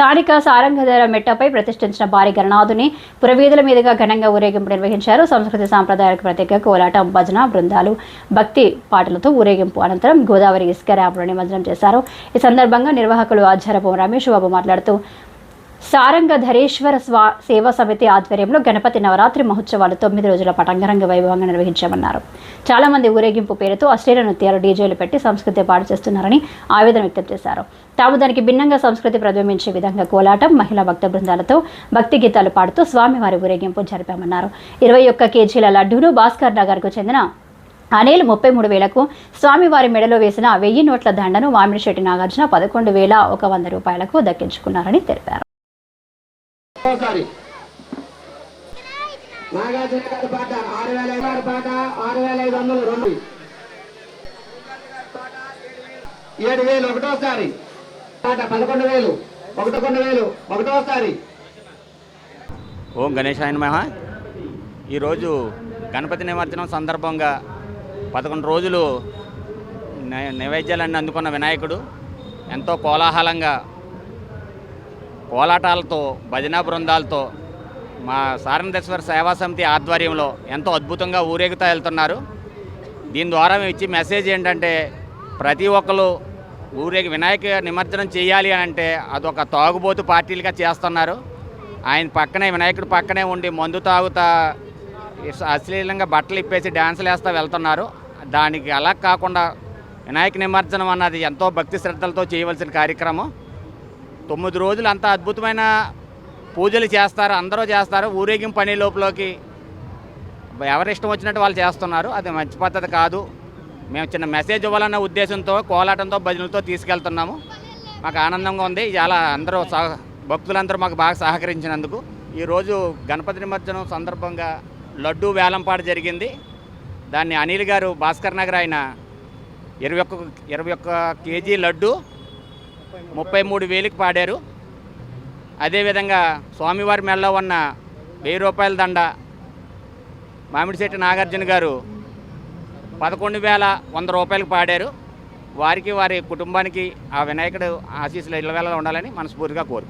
స్థానిక సారంగధర మెట్టపై ప్రతిష్ఠించిన భారీ గణనాథుని పురవీధుల మీదుగా ఘనంగా ఊరేగింపు నిర్వహించారు. సంస్కృతి సాంప్రదాయాలకు ప్రత్యేక కోలాటం భజన బృందాలు భక్తి పాటలతో ఊరేగింపు అనంతరం గోదావరి ఇసుక ర్యాంపులో నిమజ్జనం చేశారు. ఈ సందర్భంగా నిర్వాహకులు ఆచారపు రమేష్ బాబు మాట్లాడుతూ సారంగధరేశ్వర స్వా సేవా సమితి ఆధ్వర్యంలో గణపతి నవరాత్రి మహోత్సవాలు తొమ్మిది రోజుల పాటు అంగరంగ వైభవంగా నిర్వహించామన్నారు చాలా మంది ఊరేగింపు పేరుతో అశ్లీల నృత్యాలు డీజేలు పెట్టి సంస్కృతి పాడు చేస్తున్నారని ఆవేదన వ్యక్తం చేశారు. తాము దానికి భిన్నంగా సంస్కృతి ప్రతిబింబించే విధంగా కోలాటం మహిళా భక్త బృందాలతో భక్తి గీతాలు పాడుతూ స్వామివారి ఊరేగింపు జరిపామన్నారు. ఇరవై ఒక్క కేజీల లడ్డూను భాస్కర్ నగర్కు చెందిన అనిల్ ముప్పై మూడు వేలకు స్వామివారి మెడలో వేసిన వెయ్యి నోట్ల దండను మామిడిశెట్టి నాగార్జున పదకొండు వేల ఒక వంద రూపాయలకు దక్కించుకున్నారని తెలిపారు. ఒకసారి నాగార్జున గారి పాట ఆరు వేల ఐదు గారి పాట ఆరు వేల ఐదు వందలు రెండు. ఏడు వేలు ఒకటోసారి. పాట పదకొండు వేలు ఒకటొకొండు వేలు ఒకటోసారి. ఓం గణేశాయన మహ ఈరోజు గణపతి నిమజ్జనం సందర్భంగా పదకొండు రోజులు నైవేద్యాలన్నీ అందుకున్న వినాయకుడు. ఎంతో కోలాహలంగా కోలాటాలతో భజన బృందాలతో మా సారణదేశ్వర సేవా సమితి ఆధ్వర్యంలో ఎంతో అద్భుతంగా ఊరేగుతా వెళ్తున్నారు. దీని ద్వారా మేము ఇచ్చే మెసేజ్ ఏంటంటే ప్రతి ఒక్కరు ఊరేగి వినాయక నిమజ్జనం చేయాలి అని అంటే అదొక తాగుబోతు పార్టీలుగా చేస్తున్నారు. ఆయన పక్కనే వినాయకుడు పక్కనే ఉండి మందు తాగుతా అశ్లీలంగా బట్టలు ఇప్పేసి డ్యాన్సులు వేస్తూ వెళ్తున్నారు. దానికి అలా కాకుండా వినాయక నిమజ్జనం అన్నది ఎంతో భక్తి శ్రద్ధలతో చేయవలసిన కార్యక్రమం. తొమ్మిది రోజులు అంత అద్భుతమైన పూజలు చేస్తారు అందరూ చేస్తారు. ఊరేగింపు పని లోపలికి ఎవరి ఇష్టం వచ్చినట్టు వాళ్ళు చేస్తున్నారు. అది మంచి పద్ధతి కాదు. మేము చిన్న మెసేజ్ ఇవ్వాలన్న ఉద్దేశంతో కోలాటంతో భజనలతో తీసుకెళ్తున్నాము. మాకు ఆనందంగా ఉంది. చాలా అందరూ సహ భక్తులందరూ మాకు బాగా సహకరించినందుకు. ఈరోజు గణపతి నిమజ్జనం సందర్భంగా లడ్డూ వేలంపాట జరిగింది. దాన్ని అనిల్ గారు భాస్కర్ నగర్ ఆయన ఇరవై ఒక్క ఇరవై ఒక్క కేజీ లడ్డు ముప్పై మూడు వేలకు పాడారు. అదేవిధంగా స్వామివారి మెల్లో ఉన్న వెయ్యి రూపాయల దండ మామిడిశెట్టి నాగార్జున గారు పదకొండు వేల వంద రూపాయలకు పాడారు. వారికి వారి కుటుంబానికి ఆ వినాయకుడు ఆశీస్సులు ఇళ్ళవేళ ఉండాలని మనస్ఫూర్తిగా కోరుకుంటున్నాను